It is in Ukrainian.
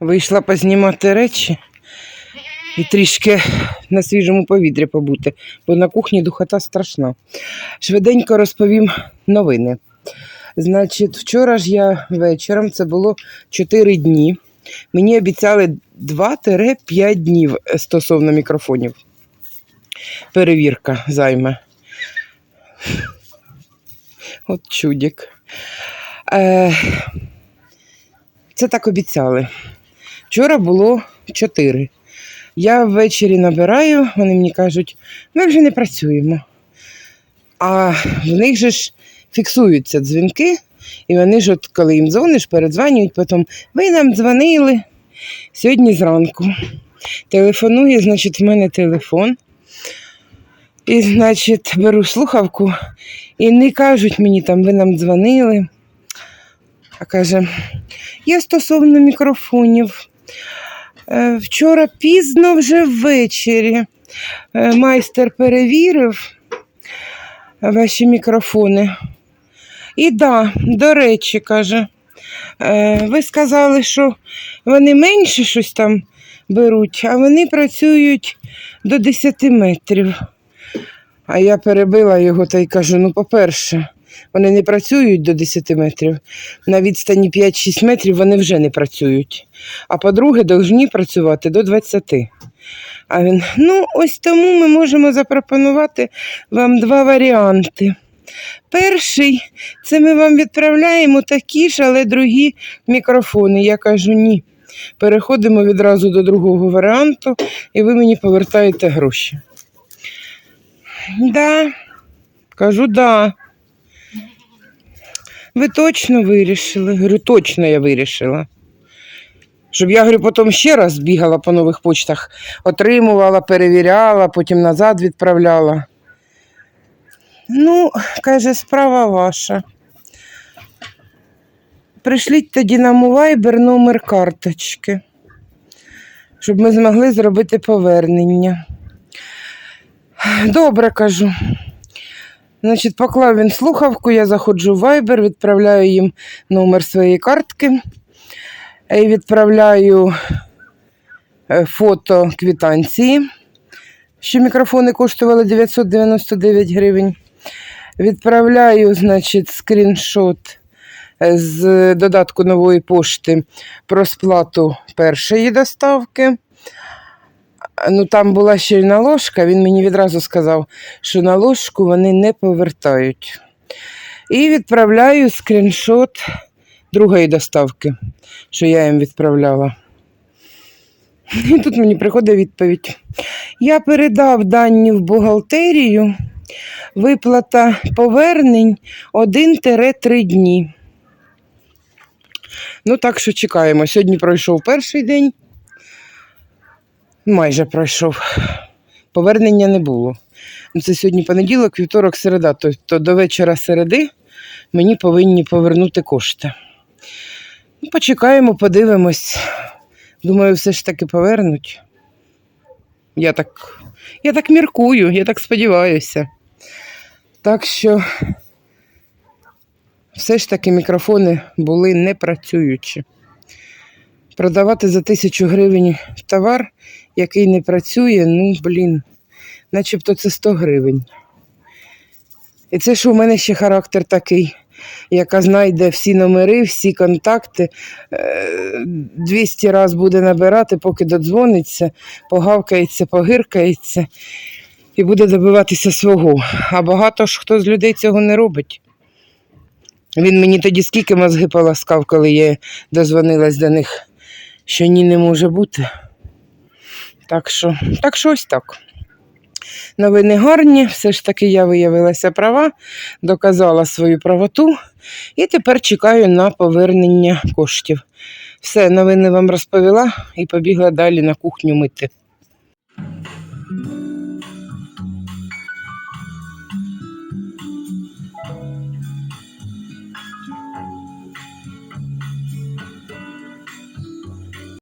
Вийшла познімати речі і трішки на свіжому повітрі побути, бо на кухні духота страшна. Швиденько розповім новини. Значить, вчора ж я вечором, це було 4 дні. Мені обіцяли 2-5 днів стосовно мікрофонів. Перевірка займе. От чудік. Е, це так обіцяли. Вчора було 4. Я ввечері набираю, вони мені кажуть, ми вже не працюємо. А в них же ж фіксуються дзвінки, і вони ж, от, коли їм дзвониш, передзвонюють, потім ви нам дзвонили сьогодні зранку. Телефонує, значить, в мене телефон. І, значить, беру слухавку, і не кажуть мені там, ви нам дзвонили. А каже, я стосовно мікрофонів. Е, Вчора пізно вже ввечері е, майстер перевірив ваші мікрофони. І да, до речі, каже, е, ви сказали, що вони менше щось там беруть, а вони працюють до 10 метрів. А я перебила його та й кажу: ну, по-перше, вони не працюють до 10 метрів. На відстані 5-6 метрів вони вже не працюють. А по-друге, повинні працювати до 20. А він, ну, ось тому ми можемо запропонувати вам два варіанти. Перший це ми вам відправляємо такі ж, але другі мікрофони. Я кажу ні. Переходимо відразу до другого варіанту, і ви мені повертаєте гроші. Да, кажу, да. Ви точно вирішили? Говорю, точно я вирішила. Щоб я говорю, потім ще раз бігала по нових почтах, отримувала, перевіряла, потім назад відправляла. Ну, каже, справа ваша. Пришліть тоді нам у Viber номер карточки, щоб ми змогли зробити повернення. Добре, кажу. Значить, поклав він слухавку, я заходжу в Viber, відправляю їм номер своєї картки і відправляю е, фото квитанції, що мікрофони коштували 999 гривень. Відправляю, значить, скріншот е, з додатку нової пошти про сплату першої доставки. Ну, там була ще й наложка, він мені відразу сказав, що наложку вони не повертають. І відправляю скріншот другої доставки, що я їм відправляла. І тут мені приходить відповідь. Я передав дані в бухгалтерію, виплата повернень 1-3 дні. Ну, так що чекаємо. Сьогодні пройшов перший день. Майже пройшов. Повернення не було. Ну, Це сьогодні понеділок, вівторок, середа. Тобто до вечора середи мені повинні повернути кошти. Ну, почекаємо, подивимось. Думаю, все ж таки повернуть. Я так, я так міркую, я так сподіваюся. Так що все ж таки мікрофони були не працюючі. Продавати за тисячу гривень товар, який не працює, ну, блін, начебто це 100 гривень. І це ж у мене ще характер такий, яка знайде всі номери, всі контакти, е, 200 разів буде набирати, поки додзвониться, погавкається, погиркається і буде добиватися свого. А багато ж хто з людей цього не робить. Він мені тоді скільки мозги поласкав, коли я дозвонилась до них, що ні не може бути. Так що, так що ось так. Новини гарні, все ж таки я виявилася права, доказала свою правоту і тепер чекаю на повернення коштів. Все, новини вам розповіла і побігла далі на кухню мити.